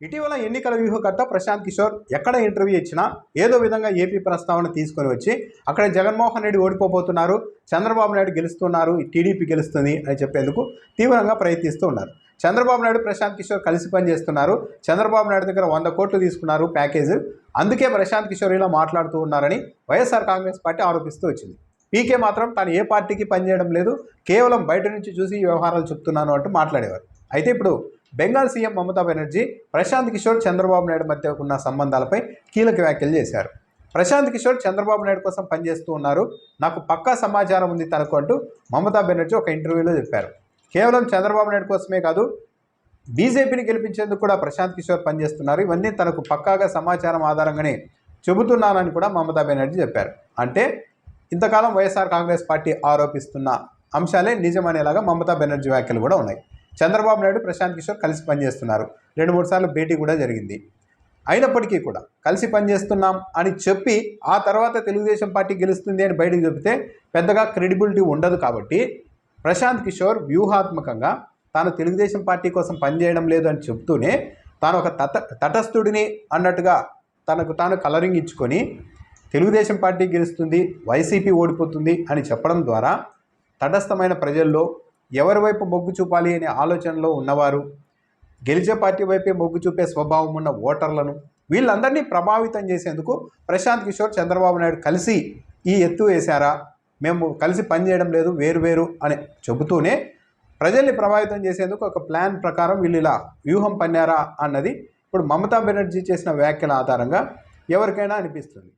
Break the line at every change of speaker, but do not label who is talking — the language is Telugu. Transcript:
ఇటీవల ఎన్నికల వ్యూహకర్త ప్రశాంత్ కిషోర్ ఎక్కడ ఇంటర్వ్యూ ఇచ్చినా ఏదో విధంగా ఏపీ ప్రస్తావన తీసుకొని వచ్చి అక్కడ జగన్మోహన్ రెడ్డి ఓడిపోబోతున్నారు చంద్రబాబు నాయుడు గెలుస్తున్నారు టీడీపీ గెలుస్తుంది అని చెప్పేందుకు తీవ్రంగా ప్రయత్నిస్తూ ఉన్నారు. చంద్రబాబు నాయుడు ప్రశాంత్ కిషోర్ కలిసి పనిచేస్తున్నారు చంద్రబాబు నాయుడు దగ్గర వంద కోట్లు తీసుకున్నారు ప్యాకేజ్ అందుకే ప్రశాంత్ కిషోర్ ఇలా మాట్లాడుతూ ఉన్నారని వైఎస్ఆర్ కాంగ్రెస్ పార్టీ ఆరోపిస్తూ వచ్చింది. పీకే మాత్రం తాను ఏ పార్టీకి పనిచేయడం లేదు కేవలం బయట నుంచి చూసి ఈ వ్యవహారాలు చెప్తున్నాను అంటూ మాట్లాడేవారు. అయితే ఇప్పుడు బెంగాల్ సీఎం మమతా బెనర్జీ ప్రశాంత్ కిషోర్ చంద్రబాబు నాయుడు మధ్య ఉన్న సంబంధాలపై కీలక వ్యాఖ్యలు చేశారు. ప్రశాంత్ కిషోర్ చంద్రబాబు నాయుడు కోసం పనిచేస్తూ ఉన్నారు. నాకు పక్కా సమాచారం ఉంది తనకు అంటూ మమతా బెనర్జీ ఒక ఇంటర్వ్యూలో చెప్పారు. కేవలం చంద్రబాబు నాయుడు కోసమే కాదు బీజేపీని గెలిపించేందుకు కూడా ప్రశాంత్ కిషోర్ పనిచేస్తున్నారు. ఇవన్నీ తనకు పక్కాగా సమాచారం ఆధారంగానే చెబుతున్నానని కూడా మమతా బెనర్జీ చెప్పారు. అంటే ఇంతకాలం వైఎస్ఆర్ కాంగ్రెస్ పార్టీ ఆరోపిస్తున్న అంశాలే నిజమనేలాగా మమతా బెనర్జీ వ్యాఖ్యలు కూడా ఉన్నాయి. చంద్రబాబు నాయుడు ప్రశాంత్ కిషోర్ కలిసి పనిచేస్తున్నారు. రెండు మూడు సార్లు భేటీ కూడా జరిగింది. అయినప్పటికీ కూడా కలిసి పనిచేస్తున్నాం అని చెప్పి ఆ తర్వాత తెలుగుదేశం పార్టీ గెలుస్తుంది అని బయటకు చెబితే పెద్దగా క్రెడిబిలిటీ ఉండదు కాబట్టి ప్రశాంత్ కిషోర్ వ్యూహాత్మకంగా తాను తెలుగుదేశం పార్టీ కోసం పనిచేయడం లేదు అని చెప్తూనే తాను ఒక తట తటస్థుడిని అన్నట్టుగా తనకు తాను కలరింగ్ ఇచ్చుకొని తెలుగుదేశం పార్టీ గెలుస్తుంది వైసీపీ ఓడిపోతుంది అని చెప్పడం ద్వారా తటస్థమైన ప్రజల్లో ఎవరి వైపు మొగ్గు చూపాలి అనే ఆలోచనలో ఉన్నవారు గెలిచే పార్టీ వైపే మొగ్గు చూపే స్వభావం ఉన్న ఓటర్లను వీళ్ళందరినీ ప్రభావితం చేసేందుకు ప్రశాంత్ కిషోర్ చంద్రబాబు నాయుడు కలిసి ఈ ఎత్తు వేశారా? మేము కలిసి పనిచేయడం లేదు వేరు వేరు అని చెబుతూనే ప్రజల్ని ప్రభావితం చేసేందుకు ఒక ప్లాన్ ప్రకారం వీళ్ళు ఇలా వ్యూహం పన్నారా అన్నది ఇప్పుడు మమతా బెనర్జీ చేసిన వ్యాఖ్యల ఆధారంగా ఎవరికైనా అనిపిస్తుంది.